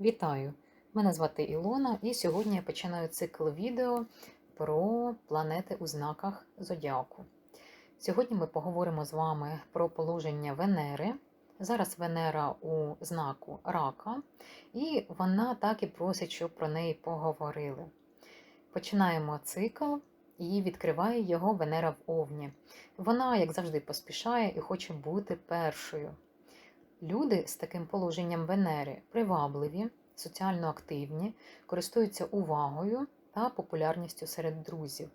Вітаю! Мене звати Ілона, і сьогодні я починаю цикл відео про планети у знаках Зодіаку. Сьогодні ми поговоримо з вами про положення Венери. Зараз Венера у знаку Рака, і вона так і просить, щоб про неї поговорили. Починаємо цикл і відкриває його Венера в Овні. Вона, як завжди, поспішає і хоче бути першою. Люди з таким положенням Венери привабливі, соціально активні, користуються увагою та популярністю серед друзів.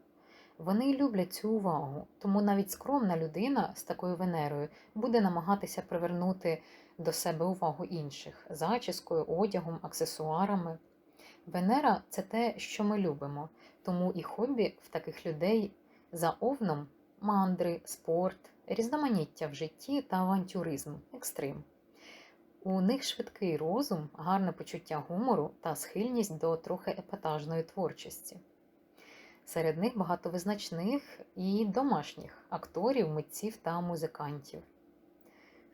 Вони люблять цю увагу, тому навіть скромна людина з такою Венерою буде намагатися привернути до себе увагу інших зачіскою, одягом, аксесуарами. Венера це те, що ми любимо, тому і хобі в таких людей за овном мандри, спорт, різноманіття в житті та авантюризм, екстрим. У них швидкий розум, гарне почуття гумору та схильність до трохи епатажної творчості. Серед них багато визначних і домашніх акторів, митців та музикантів.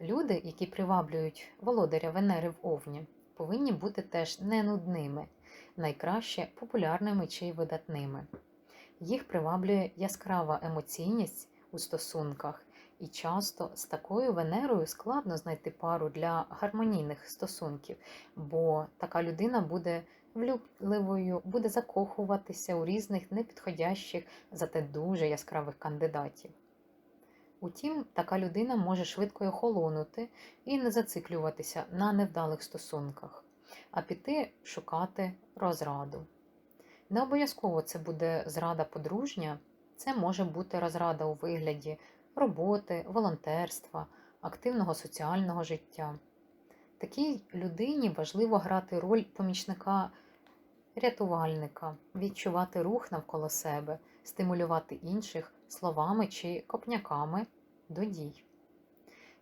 Люди, які приваблюють володаря Венери в Овні, повинні бути теж не нудними, найкраще популярними чи видатними. Їх приваблює яскрава емоційність у стосунках, і часто з такою Венерою складно знайти пару для гармонійних стосунків, бо така людина буде влюбливою, буде закохуватися у різних непідходящих, зате дуже яскравих кандидатів. Утім, така людина може швидко охолонути і не зациклюватися на невдалих стосунках, а піти шукати розраду. Не обов'язково це буде зрада подружня, це може бути розрада у вигляді роботи, волонтерства, активного соціального життя. Такій людині важливо грати роль помічника рятувальника, відчувати рух навколо себе, стимулювати інших словами чи копняками до дій.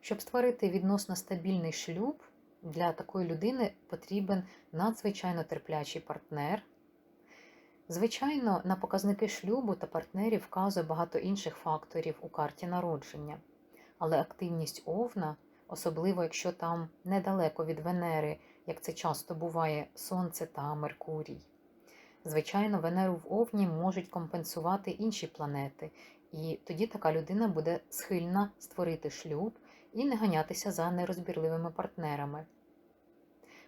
Щоб створити відносно стабільний шлюб, для такої людини потрібен надзвичайно терплячий партнер. Звичайно, на показники шлюбу та партнерів вказує багато інших факторів у карті народження, але активність овна, особливо якщо там недалеко від Венери, як це часто буває, Сонце та Меркурій. Звичайно, Венеру в Овні можуть компенсувати інші планети, і тоді така людина буде схильна створити шлюб і не ганятися за нерозбірливими партнерами.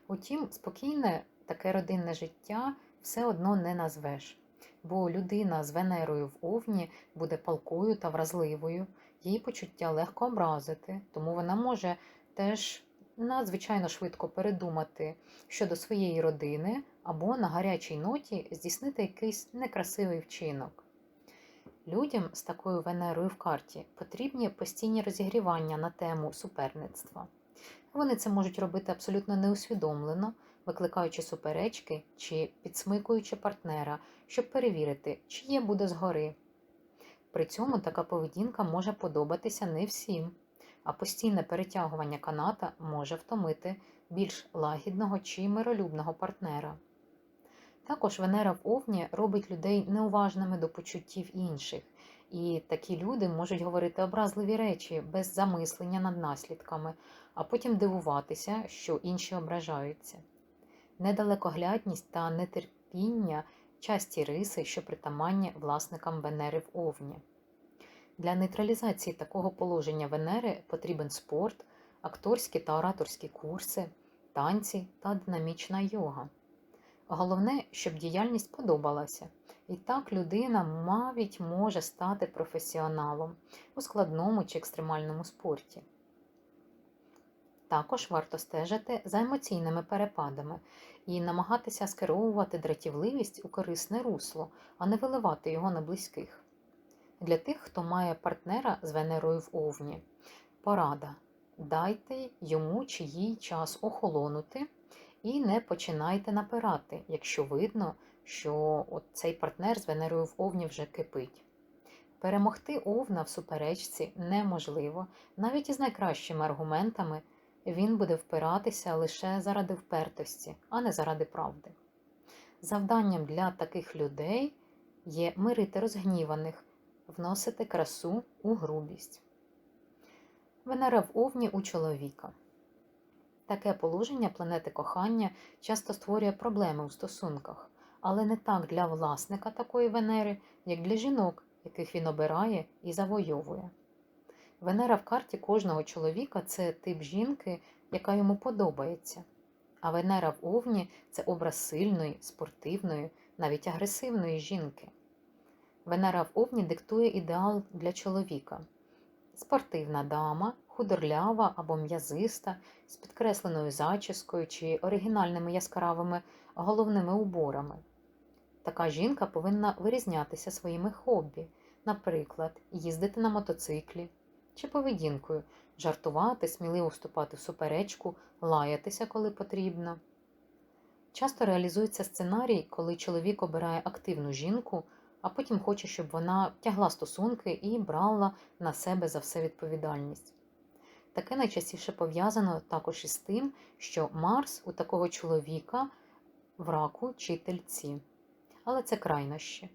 Утім, спокійне таке родинне життя все одно не назвеш, бо людина з Венерою в Овні буде палкою та вразливою, її почуття легко образити, тому вона може теж надзвичайно швидко передумати щодо своєї родини або на гарячій ноті здійснити якийсь некрасивий вчинок. Людям з такою Венерою в карті потрібні постійні розігрівання на тему суперництва. Вони це можуть робити абсолютно неусвідомлено, викликаючи суперечки чи підсмикуючи партнера, щоб перевірити, чиє буде згори. При цьому така поведінка може подобатися не всім, а постійне перетягування каната може втомити більш лагідного чи миролюбного партнера. Також Венера в Овні робить людей неуважними до почуттів інших, і такі люди можуть говорити образливі речі без замислення над наслідками, а потім дивуватися, що інші ображаються. Недалекоглядність та нетерпіння часті риси, що притаманні власникам Венери в Овні. Для нейтралізації такого положення Венери потрібен спорт, акторські та ораторські курси, танці та динамічна йога. Головне, щоб діяльність подобалася. І так людина навіть може стати професіоналом у складному чи екстремальному спорті. Також варто стежити за емоційними перепадами і намагатися скеровувати дратівливість у корисне русло, а не виливати його на близьких. Для тих, хто має партнера з Венерою в Овні, порада. Дайте йому чи їй час охолонути і не починайте напирати, якщо видно, що от цей партнер з Венерою в Овні вже кипить. Перемогти овна в суперечці неможливо, навіть із найкращими аргументами він буде впиратися лише заради впертості, а не заради правди. Завданням для таких людей є мирити розгніваних, вносити красу у грубість. Венера в овні у чоловіка. Таке положення планети кохання часто створює проблеми у стосунках, але не так для власника такої Венери, як для жінок, яких він обирає і завойовує. Венера в карті кожного чоловіка це тип жінки, яка йому подобається. А Венера в Овні це образ сильної, спортивної, навіть агресивної жінки. Венера в Овні диктує ідеал для чоловіка. Спортивна дама, худорлява або м'язиста, з підкресленою зачіскою чи оригінальними яскравими головними уборами. Така жінка повинна вирізнятися своїми хобі, наприклад, їздити на мотоциклі чи поведінкою, жартувати, сміливо вступати в суперечку, лаятися, коли потрібно. Часто реалізується сценарій, коли чоловік обирає активну жінку, а потім хоче, щоб вона тягла стосунки і брала на себе за все відповідальність. Таке найчастіше пов'язано також із тим, що Марс у такого чоловіка в раку чи тельці. Але це крайнощі.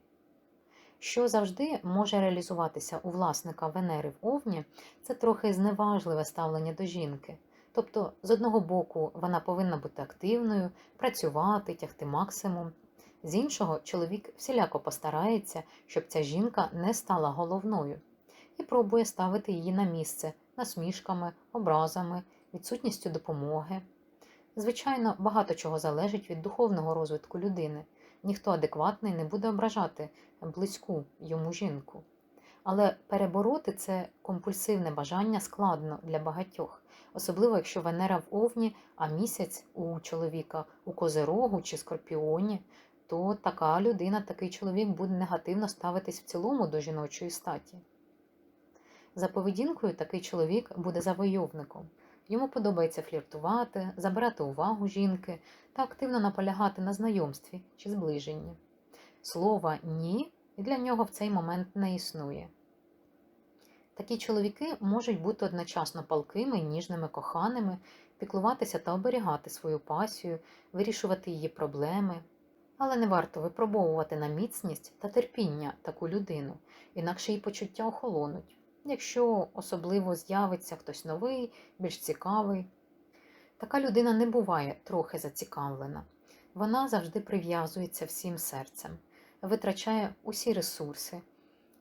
Що завжди може реалізуватися у власника Венери в Овні, це трохи зневажливе ставлення до жінки. Тобто, з одного боку, вона повинна бути активною, працювати, тягти максимум. З іншого, чоловік всіляко постарається, щоб ця жінка не стала головною, і пробує ставити її на місце насмішками, образами, відсутністю допомоги. Звичайно, багато чого залежить від духовного розвитку людини. Ніхто адекватний не буде ображати близьку йому жінку. Але перебороти це компульсивне бажання складно для багатьох, особливо якщо Венера в Овні, а місяць у чоловіка у козирогу чи скорпіоні, то така людина, такий чоловік буде негативно ставитись в цілому до жіночої статі. За поведінкою такий чоловік буде завойовником. Йому подобається фліртувати, забирати увагу жінки та активно наполягати на знайомстві чи зближенні. Слова ні для нього в цей момент не існує. Такі чоловіки можуть бути одночасно палкими, ніжними, коханими, піклуватися та оберігати свою пасію, вирішувати її проблеми. Але не варто випробовувати на міцність та терпіння таку людину, інакше її почуття охолонуть, якщо особливо з'явиться хтось новий, більш цікавий. Така людина не буває трохи зацікавлена. Вона завжди прив'язується всім серцем, витрачає усі ресурси,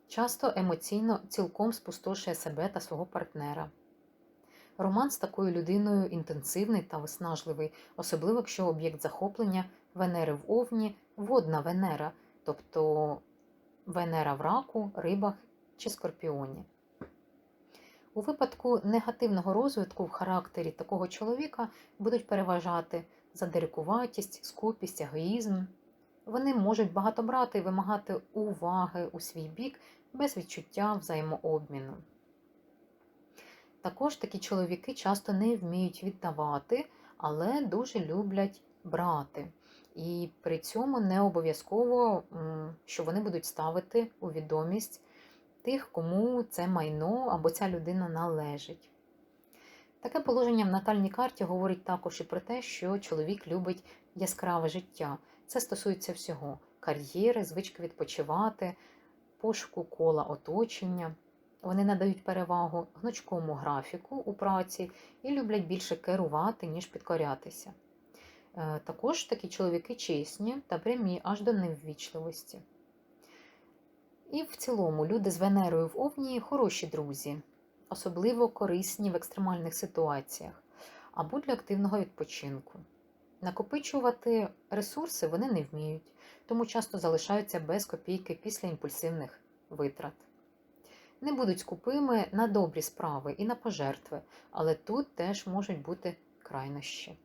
часто емоційно цілком спустошує себе та свого партнера. Роман з такою людиною інтенсивний та виснажливий, особливо якщо об'єкт захоплення Венери в Овні водна Венера, тобто Венера в раку, рибах чи скорпіоні. У випадку негативного розвитку в характері такого чоловіка будуть переважати задирикуватість, скупість, егоїзм. Вони можуть багато брати і вимагати уваги у свій бік без відчуття взаємообміну. Також такі чоловіки часто не вміють віддавати, але дуже люблять брати. І при цьому не обов'язково, що вони будуть ставити у відомість тих, кому це майно або ця людина належить. Таке положення в натальній карті говорить також і про те, що чоловік любить яскраве життя. Це стосується всього: кар'єри, звички відпочивати, пошуку кола оточення. Вони надають перевагу гнучкому графіку у праці і люблять більше керувати, ніж підкорятися. Е, також такі чоловіки чесні та прямі аж до неввічливості. І в цілому люди з Венерою в Овні хороші друзі, особливо корисні в екстремальних ситуаціях або для активного відпочинку. Накопичувати ресурси вони не вміють, тому часто залишаються без копійки після імпульсивних витрат. Не будуть скупими на добрі справи і на пожертви, але тут теж можуть бути крайнощі.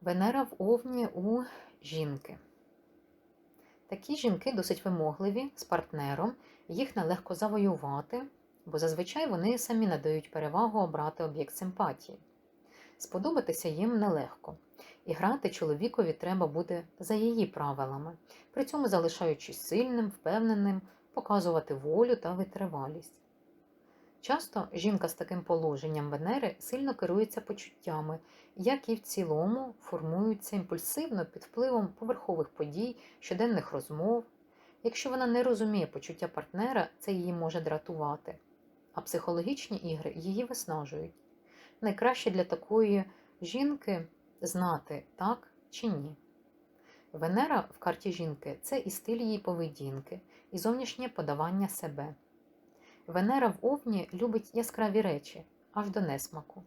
Венера в Овні у жінки. Такі жінки досить вимогливі з партнером, їх нелегко завоювати, бо зазвичай вони самі надають перевагу обрати об'єкт симпатії. Сподобатися їм нелегко, і грати чоловікові треба буде за її правилами, при цьому залишаючись сильним, впевненим, показувати волю та витривалість. Часто жінка з таким положенням Венери сильно керується почуттями, як і в цілому формуються імпульсивно під впливом поверхових подій, щоденних розмов. Якщо вона не розуміє почуття партнера, це її може дратувати, а психологічні ігри її виснажують. найкраще для такої жінки знати, так чи ні. Венера в карті жінки це і стиль її поведінки, і зовнішнє подавання себе. Венера в Овні любить яскраві речі, аж до несмаку.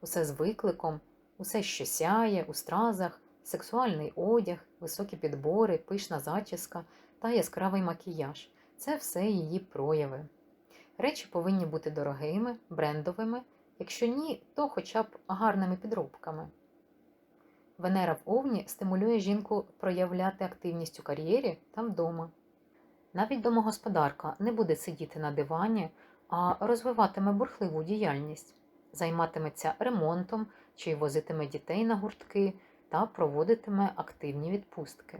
Усе з викликом, усе, що сяє, у стразах, сексуальний одяг, високі підбори, пишна зачіска та яскравий макіяж це все її прояви. Речі повинні бути дорогими, брендовими, якщо ні, то хоча б гарними підробками. Венера в Овні стимулює жінку проявляти активність у кар'єрі та вдома. Навіть домогосподарка не буде сидіти на дивані, а розвиватиме бурхливу діяльність, займатиметься ремонтом чи возитиме дітей на гуртки та проводитиме активні відпустки.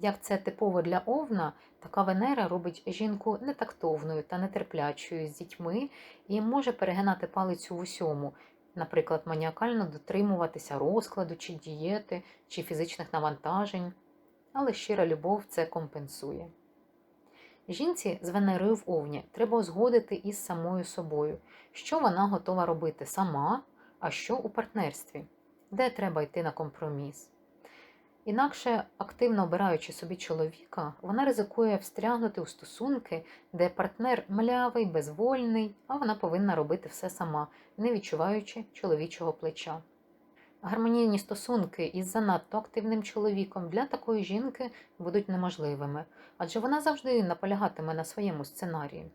Як це типово для овна, така Венера робить жінку нетактовною та нетерплячою з дітьми і може перегинати палицю в усьому, наприклад, маніакально дотримуватися розкладу чи дієти, чи фізичних навантажень, але щира любов це компенсує. Жінці з Венерою в Овні треба узгодити із самою собою, що вона готова робити сама, а що у партнерстві, де треба йти на компроміс. Інакше, активно обираючи собі чоловіка, вона ризикує встрягнути у стосунки, де партнер млявий, безвольний, а вона повинна робити все сама, не відчуваючи чоловічого плеча. Гармонійні стосунки із занадто активним чоловіком для такої жінки будуть неможливими, адже вона завжди наполягатиме на своєму сценарії.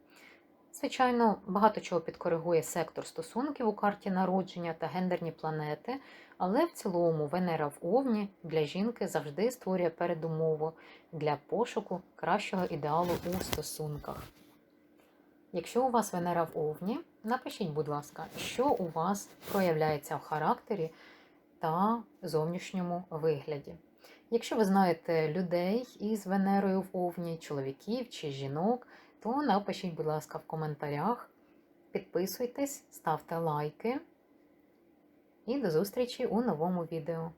Звичайно, багато чого підкоригує сектор стосунків у карті народження та гендерні планети, але в цілому Венера в Овні для жінки завжди створює передумову для пошуку кращого ідеалу у стосунках. Якщо у вас Венера в Овні, напишіть, будь ласка, що у вас проявляється в характері та зовнішньому вигляді. Якщо ви знаєте людей із Венерою в Овні, чоловіків чи жінок, то напишіть, будь ласка, в коментарях. Підписуйтесь, ставте лайки. І до зустрічі у новому відео.